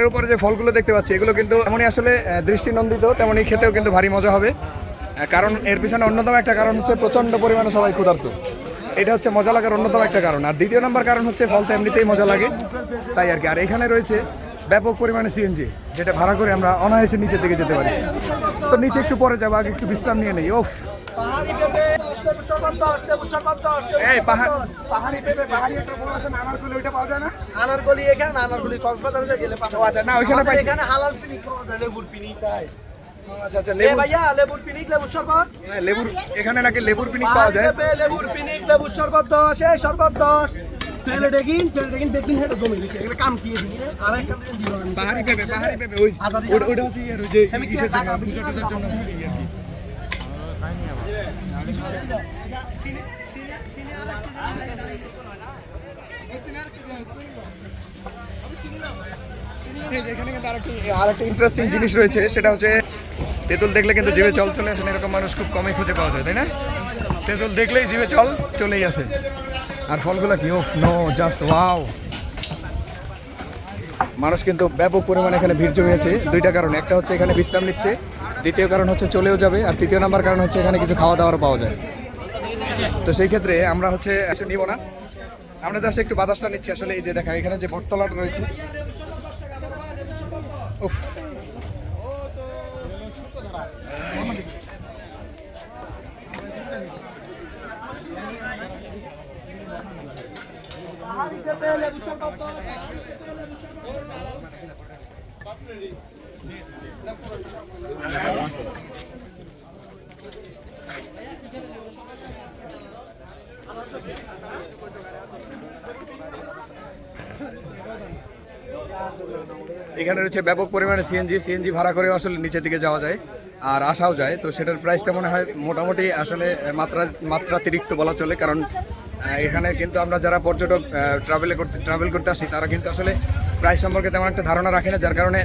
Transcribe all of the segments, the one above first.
এর উপরে যে ফলগুলো দেখতে পাচ্ছি, এগুলো কিন্তু এমনই আসলে দৃষ্টিনন্দিত, তেমনই খেতেও কিন্তু ভারী মজা হবে। কারণ এর পিছনে অন্যতম একটা কারণ হচ্ছে প্রচণ্ড পরিমাণে সবাই ক্ষুধার্ত। এটা হচ্ছে মজা লাগার অন্যতম একটা কারণ। আর দ্বিতীয় নাম্বার কারণ হচ্ছে ফল তো এমনিতেই মজা লাগে। তাই আর কি। আর এখানে রয়েছে ব্যাপক পরিমাণে সিএনজি যেটা ভাড়া করে আমরা অনায়াসে নিচের দিকে যেতে পারি। তো নিচে একটু পরে যাব, আগে একটু বিশ্রাম নিয়ে নেই। ওফ! পাহাড়ি পেঁপে পাহাড় পেঁপে পাহাড়ি একটা ফল আছে না ওইটা পাওয়া যায় না? আনারকলি এখানে আনারকলি কক্সবাজারে গেলে পাবেন। ও আচ্ছা না ওইখানে এখানে হালাল পিনিক পাওয়া যায় লেবুর পিনিক তাই। আচ্ছা আচ্ছা লেবু ভাইয়া লেবুর পিনিক লেবুর শরবত? হ্যাঁ, লেবুর এখানে নাকি লেবুর পিনিক পাওয়া যায়? লেবুর পিনিক লেবুর শরবত দশ এই শরবত দশ। তেলে দেখিন তেলে দিছে এগুলো কাম কি দিই আর একটা দিন দিল আমি। পাহাড়ি পেঁপে পাহাড়ি পেঁপে ওই ওটা হচ্ছে ইয়ের ওই যে কিসের জন্য পূজা জন্য আরেকটি ইন্টারেস্টিং জিনিস রয়েছে, সেটা হচ্ছে তেঁতুল দেখলে কিন্তু জিভে জল চলে আসে না, এরকম মানুষ খুব কমই খুঁজে পাওয়া যায়, তাই না? তেঁতুল দেখলেই জিভে জল চলেই আসে। আর ফলগুলো কি? ওফ নো জাস্ট ওয়াও মানুষ কিন্তু ব্যাপক পরিমাণে এখানে ভিড় জমিয়েছে, দুইটা কারণ। একটা হচ্ছে এখানে বিশ্রাম নিচ্ছে দ্বিতীয় কারণ হচ্ছে চলেও যাবে, আর তৃতীয় নাম্বার কারণ হচ্ছে এখানে কিছু খাওয়া দাওয়ার পাওয়া যায়। তো সেই ক্ষেত্রে আমরা হচ্ছে এসে নিব না। আমরা জাস্ট একটু বাতাসটা নিচ্ছি, আসলে এই যে দেখা, এখানে যে বটতলাটা রয়েছে। উফ। এখানে রয়েছে ব্যাপক পরিমাণে সিএনজি সিএনজি ভাড়া করে আসলে নিচের দিকে যাওয়া যায় আর আসাও যায়। তো সেটার প্রাইসটা মনে হয় মোটামুটি আসলে মাত্রা, মাত্রাতিরিক্ত বলা চলে। কারণ এখানে কিন্তু আমরা যারা পর্যটক ট্রাভেলে করতে ট্রাভেল করতে আসি, তারা কিন্তু আসলে প্রাইস সম্পর্কে তেমন একটা ধারণা রাখে না, যার কারণে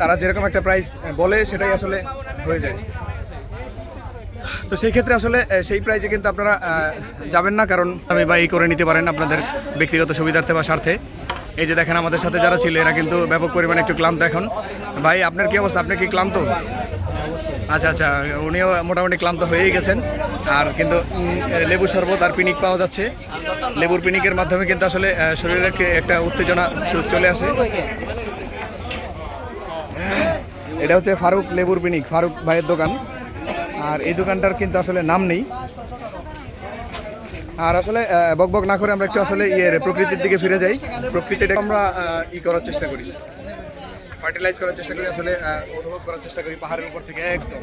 তারা যেরকম একটা প্রাইস বলে সেটাই আসলে হয়ে যায়। তো সেই ক্ষেত্রে আসলে সেই প্রাইজে কিন্তু আপনারা যাবেন না, কারণ আমি বা করে নিতে পারেন আপনাদের ব্যক্তিগত সুবিধার্থে বা স্বার্থে। এই যে দেখেন, আমাদের সাথে যারা ছিল, এরা কিন্তু ব্যাপক পরিমাণে একটু ক্লান্ত এখন। ভাই, আপনার কি অবস্থা? আপনি কি ক্লান্ত? আচ্ছা আচ্ছা উনিও মোটামুটি ক্লান্ত হয়েই গেছেন। আর কিন্তু লেবু শরবত আর পিনিক পাওয়া যাচ্ছে। লেবুর পিনিকের মাধ্যমে কিন্তু আসলে শরীরের একটা উত্তেজনা চলে আসে। এটা হচ্ছে ফারুক লেবুর বিনিক ফারুক ভাইয়ের দোকান। আর এই দোকানটার কিন্তু আসলে নাম নেই। আর আসলে বক বক না করে আমরা একটু আসলে ইয়ে প্রকৃতির দিকে ফিরে যাই। প্রকৃতিটা আমরা ই করার চেষ্টা করি। ফার্টিলাইজ করার চেষ্টা করি, আসলে অনুভব করার চেষ্টা করি পাহাড়ের উপর থেকে, একদম।